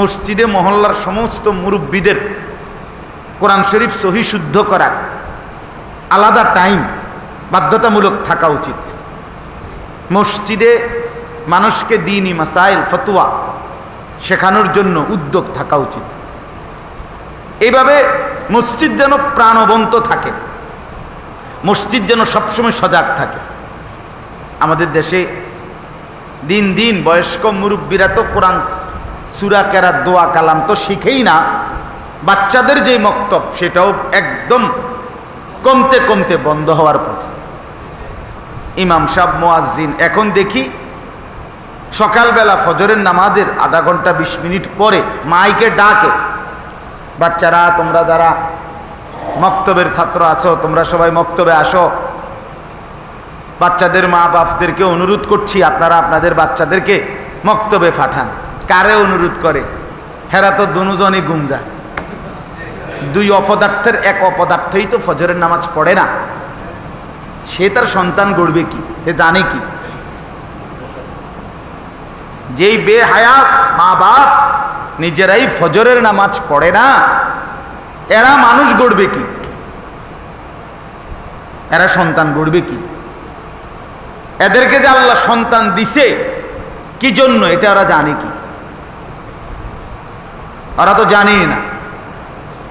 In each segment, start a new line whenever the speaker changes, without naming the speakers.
মসজিদে মহল্লার সমস্ত মুরব্বীদের কোরআন শরীফ সহি শুদ্ধ করার আলাদা টাইম বাধ্যতামূলক থাকা উচিত। মসজিদে মানুষকে দিনই মাসাইল, ফতুয়া শেখানোর জন্য উদ্যোগ থাকা উচিত। এইভাবে মসজিদ যেন প্রাণবন্ত থাকে, মসজিদ যেন সবসময় সজাগ থাকে। আমাদের দেশে দিন দিন বয়স্ক মুরব্বীরা তো কোরআন সুরা কেরাত দোয়া কালাম তো শিখেই না। বাচ্চাদের যে মক্তব, সেটাও একদম কমতে কমতে বন্ধ হওয়ার পথে। ইমাম সাহ মোয়াজ্জিন, এখন দেখি সকালবেলা ফজরের নামাজের আধা ঘণ্টা বিশ মিনিট পরে মাইকে ডাকে, বাচ্চারা, তোমরা যারা মক্তবের ছাত্র আছো, তোমরা সবাই মক্তবে আসো। বাচ্চাদের মা বাপদেরকে অনুরোধ করছি, আপনারা আপনাদের বাচ্চাদেরকে মক্তবে পাঠান। কারে অনুরোধ করে? হেরা তো দুজনই গুম যায়। দুই অপদার্থের এক অপদার্থই তো ফজরের নামাজ পড়ে না। সে তার সন্তান গড়বে কি? সে জানে কি? যেই বেহায়াত মা বাপ নিজেরাই ফজরের নামাজ পড়ে না, এরা মানুষ গড়বে কি? এরা সন্তান গড়বে কি? এদেরকে যে আল্লাহ সন্তান দিছে, কি জন্য? এটা ওরা জানে কি? ওরা তো জানেই না।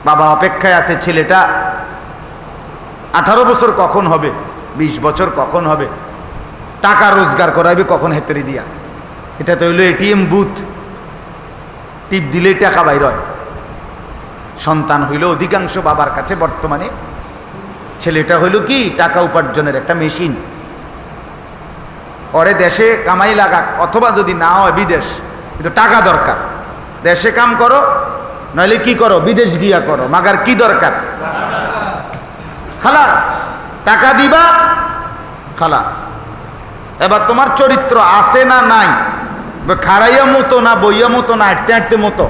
বাবা অপেক্ষায় আছে ছেলেটা। আঠারো বছর কখন হবে? ২০ বছর কখন হবে? টাকা রোজগার করাইবে কখন হেতেরি দিয়া? এটা তো হইল এটিএম বুথ। টিপ দিলেই টাকা বাইর হয়। সন্তান হইল অধিকাংশ বাবার কাছে বর্তমানে। ছেলেটা হইল কি? টাকা উপার্জনের একটা মেশিন। পরে দেশে কামাই লাগাক, অথবা যদি না হয় বিদেশ, কিন্তু টাকা দরকার। দেশে কাম করো, নইলে কি করো? বিদেশ গিয়া করো। মাগার কি দরকার? খালাস। টাকা দিবা, খালাস। এবার তোমার চরিত্র আছে না নাই? খাড়াইয়া মতো না, বইয়া মতো না, হাঁটতে হাঁটতে মতো?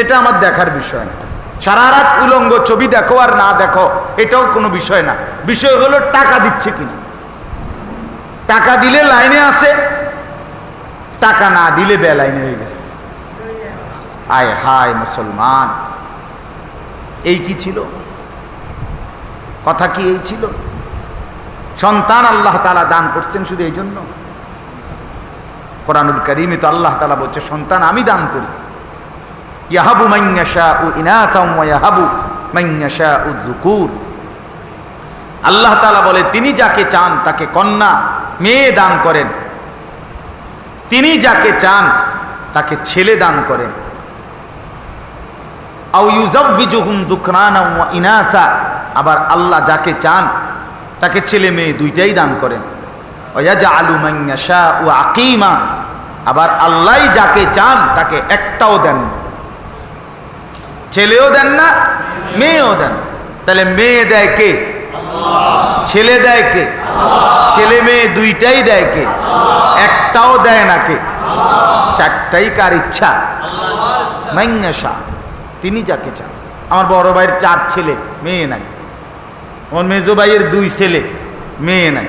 এটা আমার দেখার বিষয় না। সারা রাত উলঙ্গ ছবি দেখো আর না দেখো, এটাও কোনো বিষয় না। বিষয় হলো টাকা দিচ্ছে কিনা? টাকা দিলে লাইনে আছে, টাকা না দিলে বেলাইনে হয়ে গেছে। আয় হায় মুসলমান। এই কি ছিল? কথা কি এই ছিল? সন্তান আল্লাহ তালা দান করছেন শুধু এই জন্য? কোরআনুল করিমে তো আল্লাহ তালা বলছে, সন্তান, আমি দান করি। ইয়াহাবু মাইয়াশা ও ইয়াহাবু মাইয়াশা উ জুকুর আল্লাহ তালা বলে, তিনি যাকে চান তাকে কন্যা, মেয়ে দান করেন। তিনি যাকে চান তাকে ছেলে দান করেন। আবার আল্লাহ যাকে চান, তাকে ছেলে মেয়ে দুইটাই দান করেন। আলু মাইয়াশা ও আবার আল্লাহ যাকে চান, তাকে একটাও দেন ছেলেও দেন না, মেয়েও দেন তাহলে মেয়ে দেয় কে? ছেলে দেয় কে? ছেলে মেয়ে দুইটাই দেয় কে? একটাও দেয় না কে? চারটাই কার ইচ্ছা? মাইনাশা তিনি যাকে চান। আমার বড় ভাইয়ের চার ছেলে, মেয়ে নাই। আমার মেজো ভাইয়ের দুই ছেলে, মেয়ে নাই।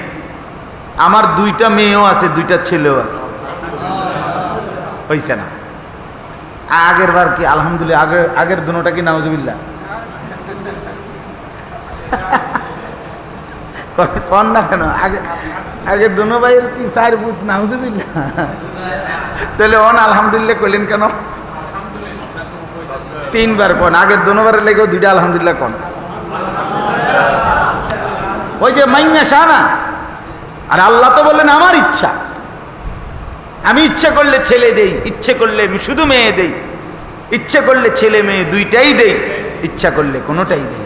আমার দুইটা মেয়েও আছে, দুইটা ছেলেও আছে। হয়েছে না। আগের বার কি, আলহামদুলিল্লাহ আগের আগের দুটা কি, নাউজুবিল্লাহ? কন না কেন, আগে আগে দুনো ভাইয়ের কি, চার বুট নাউজুবিল্লাহ? তাহলে অন আলহামদুলিল্লাহ কইলেন কেন? তিনবার কোন? আগের দুনোবারের লেগেও দুইটা আলহামদুলিল্লাহ কোন? ওই যে মাইয়া শাহ না আর আল্লাহ তো বললেন, আমার ইচ্ছা। আমি ইচ্ছে করলে ছেলে দেই, ইচ্ছে করলে শুধু মেয়ে দেই, ইচ্ছে করলে ছেলে মেয়ে দুইটাই দেই, ইচ্ছা করলে কোনোটাই দেই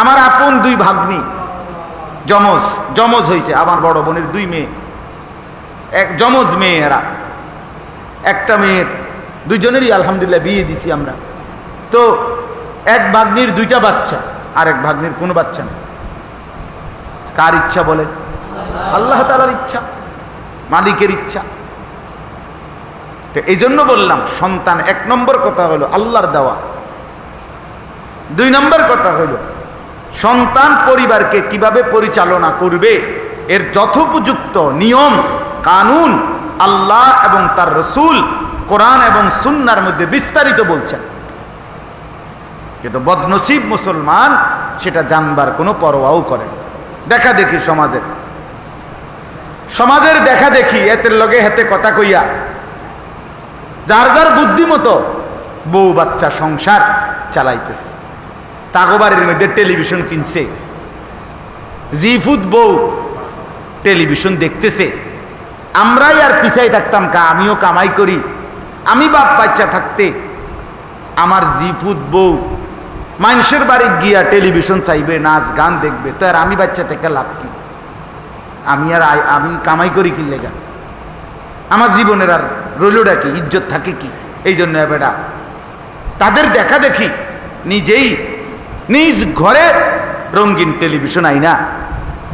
আমার আপন দুই ভাগ্নি, যমজ যমজ হয়েছে আমার বড় বোনের দুই মেয়ে। এক যমজ মেয়ে এরা একটা মেয়ের, দুইজনেরই আলহামদুলিল্লাহ বিয়ে দিছি আমরা। তো এক ভাগ্নির দুইটা বাচ্চা আর এক ভাগ্নির কোনো বাচ্চা না কার ইচ্ছা বলে আল্লাহ তালার ইচ্ছা, মালিকের ইচ্ছা। তো এই জন্য বললাম, সন্তান এক নম্বর কথা হলো আল্লাহর দেওয়া। দুই নম্বর কথা হলো, সন্তান পরিবারকে কীভাবে পরিচালনা করবে? এর যথোপযুক্ত নিয়ম, কানুন আল্লাহ এবং তার রসুল কোরআন এবং সুন্নার মধ্যে বিস্তারিত বলছেন। কিন্তু বদনসিব মুসলমান সেটা জানবার কোনো পরোয়াও করে। দেখা দেখি সমাজের। সমাজের দেখা দেখি, এতের লগে হেতে কথা কইয়া। যার যার বুদ্ধিমতো বউ বাচ্চা সংসার চালাইতেছে। তাগোবাড়ির মধ্যে টেলিভিশন কিনছে। জি জিফুদ বউ টেলিভিশন দেখতেছে। আমরাই আর পিছাই থাকতাম কা, আমিও কামাই করি। আমি বাপ বাচ্চা থাকতে আমার জি জিফুদ বউ মানুষের বাড়ি গিয়া টেলিভিশন চাইবে, নাচ, গান দেখবে, তো আর আমি বাচ্চা থেকে লাভ কি? আমি আর আমি কামাই করি কি লেগা? আমার জীবনের আর রইলটা কি? ইজ্জত থাকে কি? এই জন্য বেটা, তাদের দেখা দেখি, নিজেই নিজ ঘরে রঙিন টেলিভিশন আইনা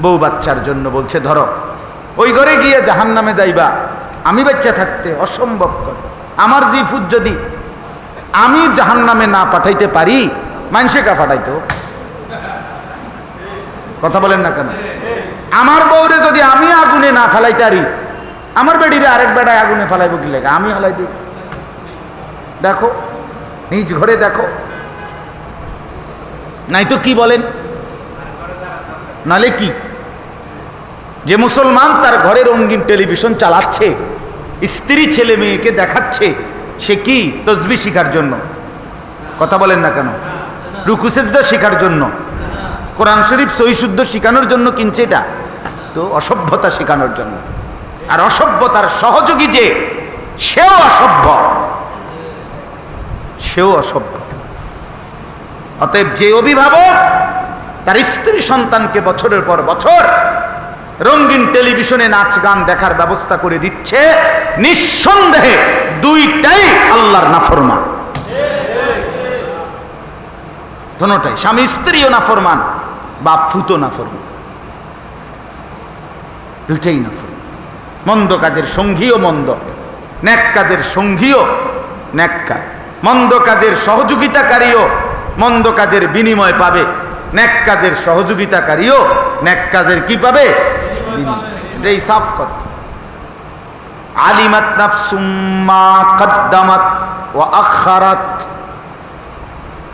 বউ বাচ্চার জন্য বলছে, ধরো, ওই ঘরে গিয়ে জাহান নামে যাইবা, আমি বাচ্চা থাকতে অসম্ভব কথা। আমার জিফুত যদি আমি জাহান নামে না পাঠাইতে পারি মানুষে কা পাঠাইতো কথা বলেন না কেন? আমার বউরে যদি আমি আগুনে না ফেলাইতে পারি, আমার বেডিরে আরেক বেড়ায় আগুনে ফেলাইব কি লেগে? আমি হলাই দিই। দেখো, নিজ ঘরে দেখো। নাই তো কি বলেন? নালে কি? যে মুসলমান তার ঘরে রঙিন টেলিভিশন চালাচ্ছে, স্ত্রী ছেলে মেয়েকে দেখাচ্ছে, সে কি তসবি শিখার জন্য? কথা বলেন না কেন? রুকুসেজদা শেখার জন্য। কোরআন শরীফ সহিশুদ্ধ শেখানোর জন্য কিনছে এটা। তো অসভ্যতা শেখানোর জন্য। আর অসভ্যতার সহযোগী যে, সেও অসভ্য। সেও অসভ্য। অতএব যে অভিভাবক তার স্ত্রী সন্তানকে বছরের পর বছর রঙিন টেলিভিশনে নাচ, গান দেখার ব্যবস্থা করে দিচ্ছে, নিঃসন্দেহে দুইটাই আল্লাহর নাফরমান। দোনোটাই। স্বামী স্ত্রীও না নাফরমান, বাপ ফুতো নাফরমান। দুইটাই নাফরমান। মন্দ কাজের সঙ্গীও মন্দ, ন্যাক কাজের সঙ্গীও ন্যাক্কার মন্দ কাজের সহযোগিতাকারীও মন্দ কাজের বিনিময় পাবে। ন্যাক কাজের সহযোগিতাকারীও ন্যাক কাজের কি পাবে। এটাই সাফ কথা। আলিমাত নাফসুম্মা কদ্দামাত ও আখারাত।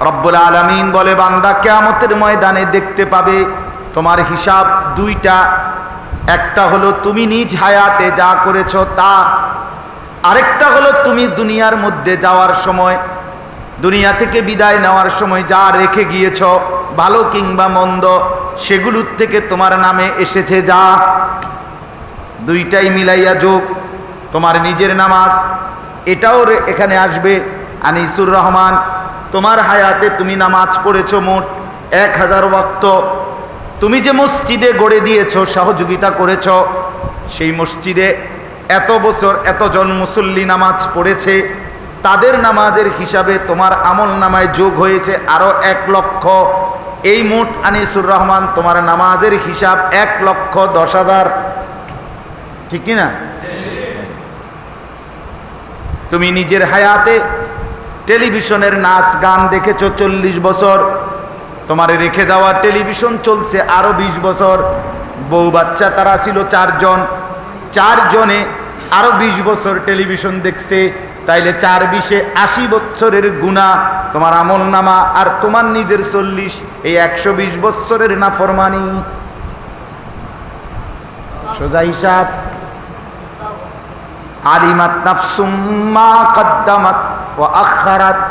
রব্বুল আলামিন বলে, বান্দা কেয়ামতের ময়দানে দেখতে পাবে তোমার হিসাব দুইটা। একটা হলো তুমি নিজ হায়াতে যা করেছ তা। আরেকটা হলো তুমি দুনিয়ার মধ্যে যাওয়ার সময়, দুনিয়া থেকে বিদায় নেওয়ার সময় যা রেখে গিয়েছ, ভালো কিংবা মন্দ, সেগুলোর থেকে তোমার নামে এসেছে যা। দুইটাই মিলাইয়া যোগ, তোমার নিজের নামাজ। এটাও এখানে আসবে। আনিসুর রহমান তোমার হায়াতে তুমি নামাজ পড়েছো মোট এক হাজার ওয়াক্ত। তুমি যে মসজিদে গড়ে দিয়েছ, সহযোগিতা করেছ, সেই মসজিদে এত বছর এতজন মুসল্লি নামাজ পড়েছে, তাদের নামাজের হিসাবে তোমার আমল নামায় যোগ হয়েছে আরও এক লক্ষ। এই মোট আনিসুর রহমান তোমার নামাজের হিসাব এক লক্ষ দশ হাজার। ঠিক না? তুমি নিজের হায়াতে টেলিভিশনের নাচ গান দেখেছ চল্লিশ বছর। তোমার রেখে যাওয়া টেলিভিশন চলছে আরও ২০ বছর। বউ বাচ্চা তারা ছিল চারজন। চারজনে আরও ২০ বছর টেলিভিশন দেখছে। তাইলে চার বিশে আশি বছরের গুণা, তোমার আমল নামা আর তোমার নিজের চল্লিশ, এই একশো বিশ বছরের নাফরমানি। সোজা হিসাব আলিমাত ও আখারাত,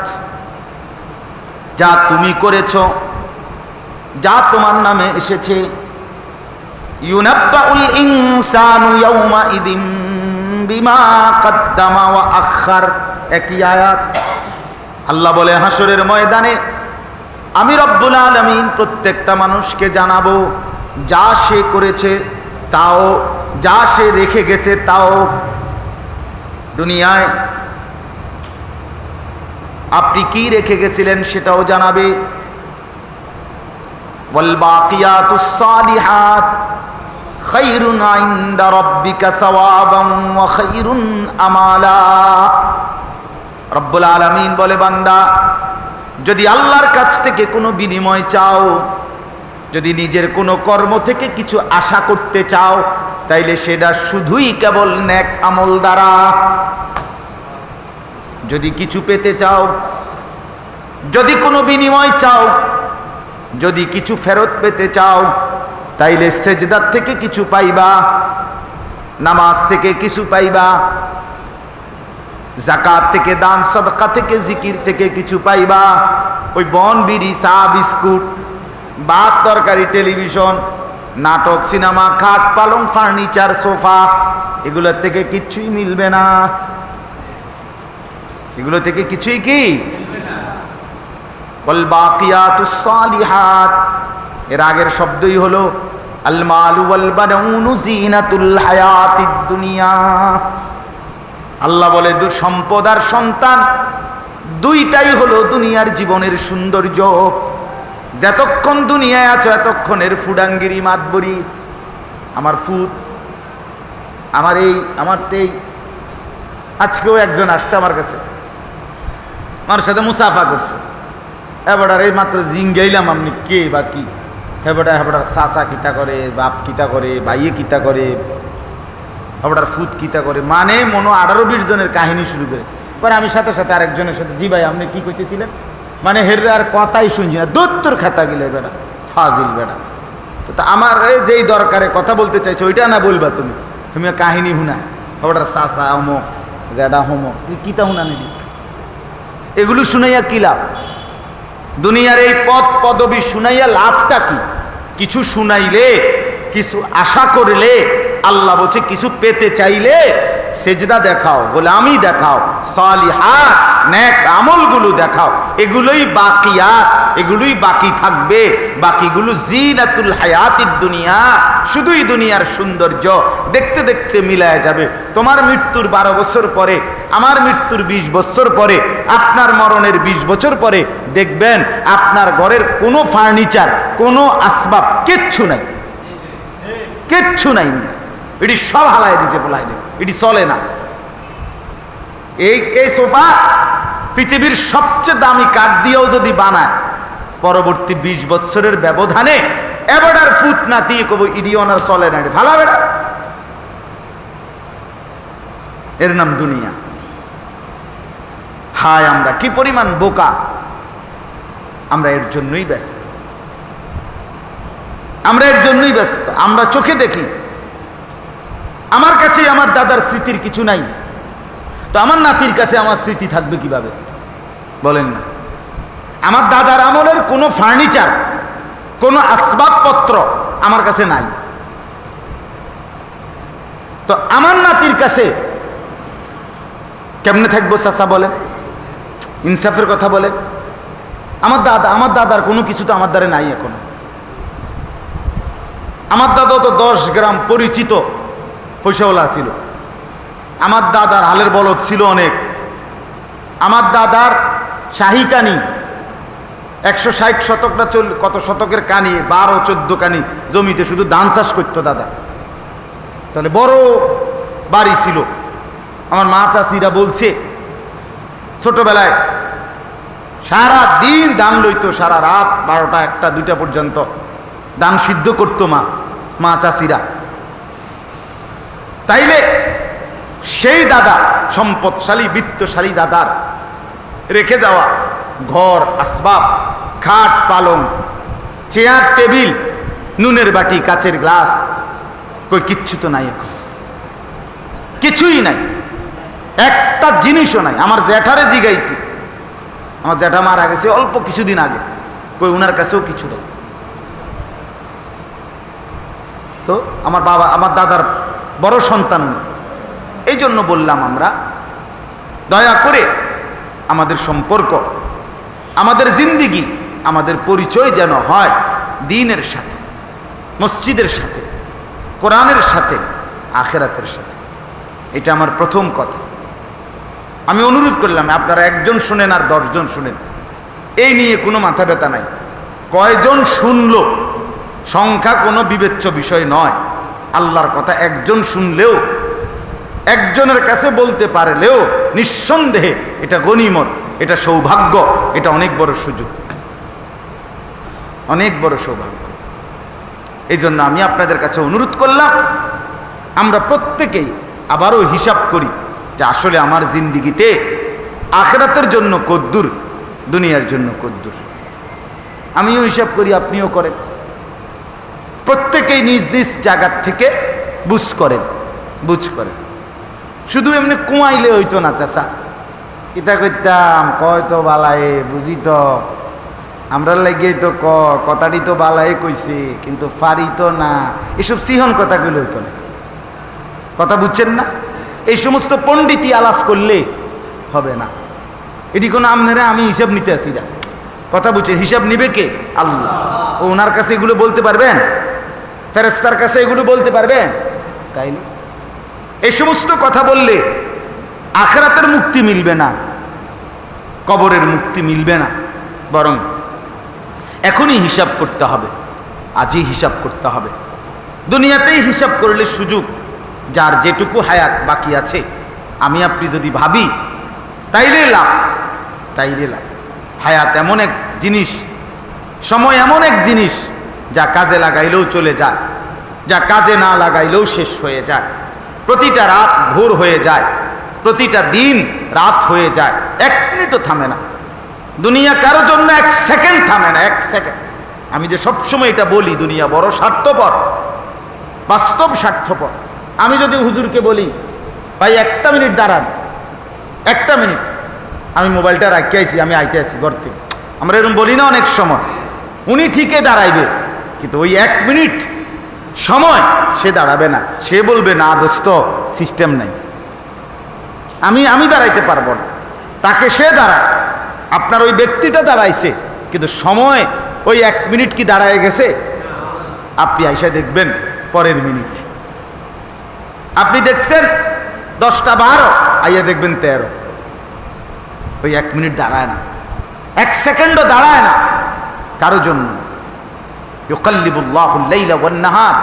যা তুমি করেছ, যা তোমার নামে এসেছে। ইউনাব্বাউল ইনসানু ইয়াউমা ইদিম বিমা কদ্দামা ওয়া আখার একই আল্লাহ বলে হাসরের ময়দানে আমি রব্বুল আলমিন প্রত্যেকটা মানুষকে জানাব, যা সে করেছে, তাও, যা সে রেখে গেছে, তাও। দুনিয়ায় আপনি কি রেখে গেছিলেন সেটাও জানাবে। বলে, বান্দা, যদি আল্লাহর কাছ থেকে কোনো বিনিময় চাও, যদি নিজের কোনো কর্ম থেকে কিছু আশা করতে চাও, তাইলে সেটা শুধুই কেবল ন্যাক আমল দ্বারা। যদি কিছু পেতে চাও, যদি কোনো বিনিময় চাও, যদি কিছু ফেরত পেতে চাও, তাইলে সেজদার থেকে কিছু পাইবা, নামাজ থেকে কিছু পাইবা জাকাত থেকে দান, সদকা থেকে জিকির থেকে কিছু পাইবা, ওই বন, বিড়ি, চা, বিস্কুট, ভাত, তরকারি, টেলিভিশন, নাটক, সিনেমা, খাট, পালং, ফার্নিচার, সোফা, এগুলোর থেকে কিচ্ছুই মিলবে না। এগুলো থেকে কিছুই কি? এর আগের শব্দই হলো আল্লাহ বলে, দু সম্পদ আর সন্তান, দুইটাই হলো দুনিয়ার জীবনের সৌন্দর্য। যতক্ষণ দুনিয়ায় আছো, এতক্ষণের ফুডাঙ্গিরি মাতবরি। আমার ফুট, আমার এই, আমার তেই। আজকেও একজন আসছে আমার কাছে। আমার সাথে মুসাফা করছে। এবার এই মাত্র জিঙ্গাইলাম আপনি কে বা কি? হেবাটা হেবাটার চাচা কিতা করে, বাপ কিতা করে, ভাইয়ে কিতা করে হেবাটার ফুত কিতা করে মানে মনো আঠারো বিশ জনের কাহিনী শুরু করে। পরে আমি সাথে সাথে আরেকজনের সাথে, জি ভাই, আপনি কি কইতেছিলেন? মানে হের আর কথাই শুনছি না। দত্তর খাতা গেলে বেড়া, ফাজিল বেড়া। তো আমার যেই দরকারে কথা বলতে চাইছো, ওইটা না বলবা তুমি? তুমি কাহিনী হুনা হেবাটার চাচা, অমক জেডা হোমক কিতা হুনা নিবি? এগুলো শুনাইয়া কি লাভ? দুনিয়ার এই পদ পদবি শুনাইয়া লাভটা কি? কিছু শুনাইলে, কিছু আশা করলে, আল্লাহ বলছে, কিছু পেতে চাইলে সেজদা দেখাও, বলে, আমি দেখাও, সালিহাত, নেক আমলগুলো দেখাও, এগুলোই বাকিয়াত এগুলোই বাকি থাকবে, বাকিগুলো জিনাতুল হায়াতির দুনিয়া, শুধুই দুনিয়ার সৌন্দর্য, দেখতে দেখতে মিলায় যাবে, তোমার মৃত্যুর বারো বছর পরে, আমার মৃত্যুর ২০ বছর পরে, আপনার মরণের ২০ বছর পরে, দেখবেন আপনার ঘরের কোনো ফার্নিচার, কোনো আসবাব, কিচ্ছু নাই কিচ্ছু নাই মিয়া। এটি সব হালাই দিছে নেই। এটি চলে না। এই এই সোফা পৃথিবীর সবচেয়ে দামি কাঠ দিয়েও যদি বানায়, পরবর্তী ২০ বছরের ব্যবধানে এবারে ফুট না দিয়ে কব ইডি ওনার চলে না। ভালো বেড়া এর নাম দুনিয়া। হায় আমরা, কি পরিমাণ বোকা। আমরা এর জন্যই ব্যস্ত। আমরা এর জন্যই ব্যস্ত। আমরা চোখে দেখি। আমার কাছে আমার দাদার স্মৃতির কিছু নাই। তো আমার নাতির কাছে আমার স্মৃতি থাকবে কীভাবে? বলেন না। আমার দাদার আমলের কোনো ফার্নিচার কোনো আসবাবপত্র আমার কাছে নাই। তো আমার নাতির কাছে কেমনে থাকব চাচা বলে ইনসাফের কথা বলে আমার দাদা, আমার দাদার কোনো কিছু তো আমার দ্বারে নাই এখন। আমার দাদা তো দশ গ্রাম পরিচিত। পয়সাওয়ালা ছিল। আমার দাদার হালের বলদ ছিল অনেক। আমার দাদার শাহী কানি, একশো ষাট শতকটা চল কত শতকের কানি, বারো চোদ্দ কানি জমিতে শুধু ধান চাষ করতো দাদা। তাহলে বড় বাড়ি ছিল। আমার মা চাষিরা বলছে, ছোটবেলায় সারা দিন ধান লইতো, সারা রাত বারোটা একটা দুইটা পর্যন্ত ধান সিদ্ধ করতো মা মা চাষিরা। তাইলে সেই দাদা, সম্পদশালী, বিত্তশালী দাদার রেখে যাওয়া ঘর, আসবাব, খাট, পালং, চেয়ার, টেবিল, নুনের বাটি, কাচের গ্লাস, কই কিচ্ছু তো নাই এখন। কিছুই নাই। একটা জিনিসও নাই। আমার জ্যাঠারে জিগাইছি। আমার জ্যাঠা মারা গেছে অল্প কিছুদিন আগে। কই ওনার কাছেও কিছু নেই। তো আমার বাবা, আমার দাদার বড় সন্তান। এই জন্য বললাম আমরা, দয়া করে আমাদের সম্পর্ক, আমাদের জিন্দিগি, আমাদের পরিচয় যেন হয় দিনের সাথে, মসজিদের সাথে, কোরআনের সাথে, আখেরাতের সাথে। এটা আমার প্রথম কথা। আমি অনুরোধ করলাম, আপনারা একজন শুনেন আর দশজন শুনেন। এই নিয়ে কোনো মাথা ব্যথা নাই। কয়জন শুনলো? সংখ্যা কোনো বিবেচ্য বিষয় নয়। আল্লাহর কথা একজন শুনলেও, একজনের কাছে বলতে পারলেও নিঃসন্দেহে এটা গনিমত এটা সৌভাগ্য, এটা অনেক বড় সুযোগ। অনেক বড় সৌভাগ্য। এই জন্য আমি আপনাদের কাছে অনুরোধ করলাম, আমরা প্রত্যেকেই আবারও হিসাব করি যে আসলে আমার জিন্দিগিতে আখরাতের জন্য কদ্দুর, দুনিয়ার জন্য কদ্দুর। আমিও হিসাব করি, আপনিও করেন। প্রত্যেকেই নিজ নিজ জায়গার থেকে বুঝ করেন বুঝ করেন। শুধু এমনি কুয়াইলে হইতো না চাষা কিতা করতাম কয় তো বালায়ে বুঝি তো। আমরা লাগে তো ক, কথাটি তো বালায়ে কইছে, কিন্তু পারি তো না। এসব সিহন কথাগুলো হইতো না। কথা বুঝছেন না? এই সমস্ত পণ্ডিতই আলাপ করলে হবে না। এটি কোনো আমনেরা, আমি হিসাব নিতে আসি না। কথা বুঝছেন, হিসাব নিবে কে? আল্লাহ। ওনার কাছে এগুলো বলতে পারবেন? ফেরেস্তার কাছে এগুলো বলতে পারবেন তাই না এই সমস্ত কথা বললে আখরাতের মুক্তি মিলবে না কবরের মুক্তি মিলবে না। বরং এখনই হিসাব করতে হবে আজই হিসাব করতে হবে। দুনিয়াতেই হিসাব করলে সুযোগ যার যেটুকু হায়াত বাকি আছে। আমি আপনি যদি ভাবি তাইলে লাভ তাইলে লাভ। হায়াত এমন এক জিনিস সময় এমন এক জিনিস যা কাজে লাগাইলেও চলে যায়, যা কাজে না লাগাইলেও শেষ হয়ে যায়। প্রতিটা রাত ভোর হয়ে যায়, প্রতিটা দিন রাত হয়ে যায়, এক মিনিটও থামে না। দুনিয়া কারোর জন্য এক সেকেন্ড থামে না, এক সেকেন্ড। আমি যে সবসময় এটা বলি, দুনিয়া বড় স্বার্থপর, বাস্তব স্বার্থপর। আমি যদি হুজুরকে বলি, ভাই, একটা মিনিট দাঁড়ান, একটা মিনিট। আমি মোবাইলটা রাখি আইছি, আমি আইতে আছি ঘর থেকে। আমরা এরকম বলি না অনেক সময়। উনি ঠিকই দাঁড়াইবে। কিন্তু ওই এক মিনিট সময় সে দাঁড়াবে না। সে বলবে, না দোস্ত সিস্টেম নাই। আমি আমি দাঁড়াইতে পারব না। তাকে সে দাঁড়ায় আপনার ওই ব্যক্তিটা দাঁড়াইছে, কিন্তু সময় ওই এক মিনিট কি দাঁড়ায় গেছে? আপনি আইসা দেখবেন, পরের মিনিট। আপনি দেখছেন, দশটা বারো, আইয়া দেখবেন তেরো। ওই এক মিনিট দাঁড়ায় না। এক সেকেন্ডও দাঁড়ায় না কারও জন্য। ইউকাল্লিবুল্লাহুল্লাইলা ওয়ান্নাহার।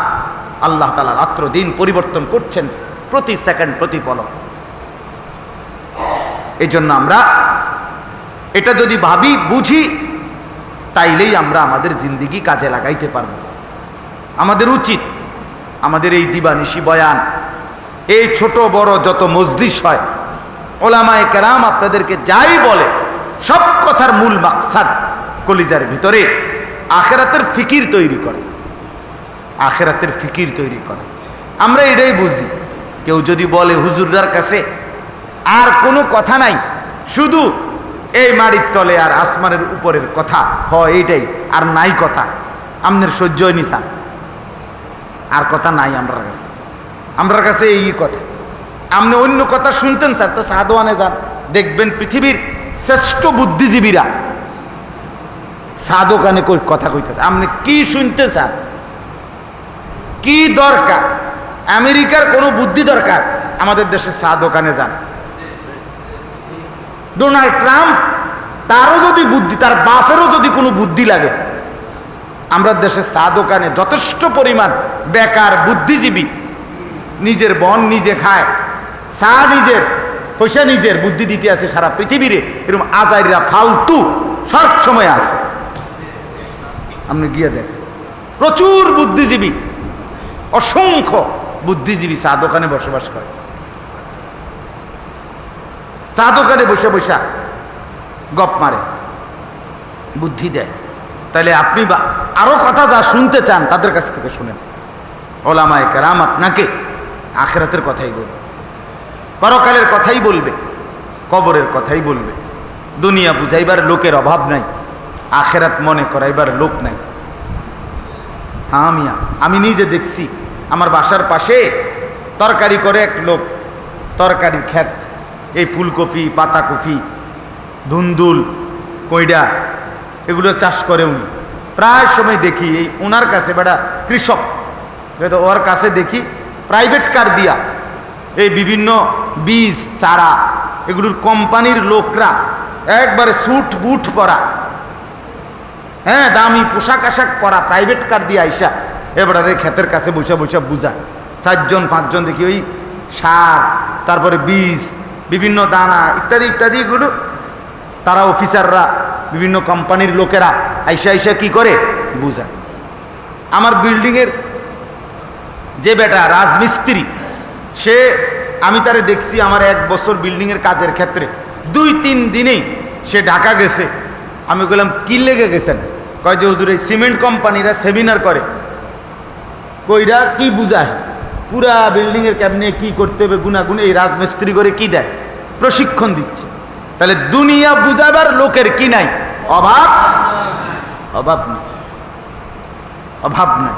আল্লাহ তালা রাত্র দিন পরিবর্তন করছেন প্রতি সেকেন্ড প্রতি এই জন্য আমরা এটা যদি ভাবি, বুঝি, তাইলেই আমরা আমাদের জিন্দিগি কাজে লাগাইতে পারব। আমাদের উচিত, আমাদের এই দিবানিশি বয়ান, এই ছোট বড় যত মজলিস হয়, ওলামায় কেরাম আপনাদেরকে যাই বলে, সব কথার মূল মাকসাদ কলিজার ভিতরে আখেরাতের ফিকির তৈরি করে। আখেরাতের ফিকির তৈরি করে। আমরা এটাই বুঝি। কেউ যদি বলে, হুজুরদার কাছে আর কোনো কথা নাই, শুধু এই মাড়ির তলে আর আসমানের উপরের কথা, হ, এইটাই, আর নাই কথা, আমনের সহ্য নিশা আর কথা নাই আমরার কাছে। আমরার কাছে এই কথা। আপনি অন্য কথা শুনতেন স্যার, তো সাদোয়ানে যান, দেখবেন পৃথিবীর শ্রেষ্ঠ বুদ্ধিজীবীরা সাধকানে কই কথা কইতেছে। আপনি কি শুনতে চান কি দরকার? আমেরিকার কোনো বুদ্ধি দরকার? আমাদের দেশে চা দোকানে যান। ডোনাল্ড ট্রাম্প, তারও যদি বুদ্ধি, তার বাপেরও যদি কোনো বুদ্ধি লাগে, আমরা দেশে চা দোকানে যথেষ্ট পরিমাণ বেকার বুদ্ধিজীবী, নিজের বন নিজে খায়, চা নিজের, পয়সা নিজের, বুদ্ধি দিতে আছে সারা পৃথিবীরে, এরকম আজাইরা ফালতু সব সময় আছে। আপনি গিয়ে দেখ। প্রচুর বুদ্ধিজীবী, অসংখ্য বুদ্ধিজীবী চা দোকানে বসবাস করে। চা দোকানে বসে বসে গপ মারে, বুদ্ধি দেয়। তাহলে আপনি বা আরও কথা যা শুনতে চান তাদের কাছ থেকে শুনেন। ওলামায় কেরাম আপনাকে আখেরাতের কথাই বলবে, পরকালের কথাই বলবে, কবরের কথাই বলবে। দুনিয়া বুঝাইবার লোকের অভাব নাই। আখেরাত মনে করা, এবার লোক নাই। হ্যাঁ মিয়া, আমি নিজে দেখছি। আমার বাসার পাশে তরকারি করে এক লোক তরকারি খ্যাত এই ফুলকপি, পাতাকপি, ধুন্দুল, কইডা, এগুলো চাষ করে উনি। প্রায় সময় দেখি এই ওনার কাছে, বেটা কৃষক ওর কাছে দেখি প্রাইভেট কার দিয়া। এই বিভিন্ন বীজ, চারা, এগুলোর কোম্পানির লোকরা একবারে স্যুট বুট পরা। হ্যাঁ দামি পোশাক আশাক পরা প্রাইভেট কার দিয়ে আইসা এবারে ক্ষেতের কাছে বসে বসে বুঝা। চারজন, পাঁচজন দেখি ওই সার, তারপরে বীজ, বিভিন্ন দানা ইত্যাদি ইত্যাদিগুলো তারা অফিসাররা বিভিন্ন কোম্পানির লোকেরা আইসা আইসা কি করে? বুঝায় আমার বিল্ডিংয়ের যে বেটা রাজমিস্ত্রি, সে, আমি তারে দেখছি আমার এক বছর বিল্ডিংয়ের কাজের ক্ষেত্রে। দুই, তিন দিনেই সে ঢাকা গেছে। আমি বললাম কি লেগে গেছেন? কয় যে, হুজুর, এই সিমেন্ট কোম্পানিরা সেমিনার করে। কইরা কি বুঝায়? পুরা বিল্ডিংয়ের ক্যাবিনে কি করতে হবে গুনাগুনে এই রাজমিস্ত্রি করে কি দেয়? প্রশিক্ষণ দিচ্ছে। তাহলে দুনিয়া বুঝাবার লোকের কি নাই? অভাব? অভাব নাই। অভাব নাই।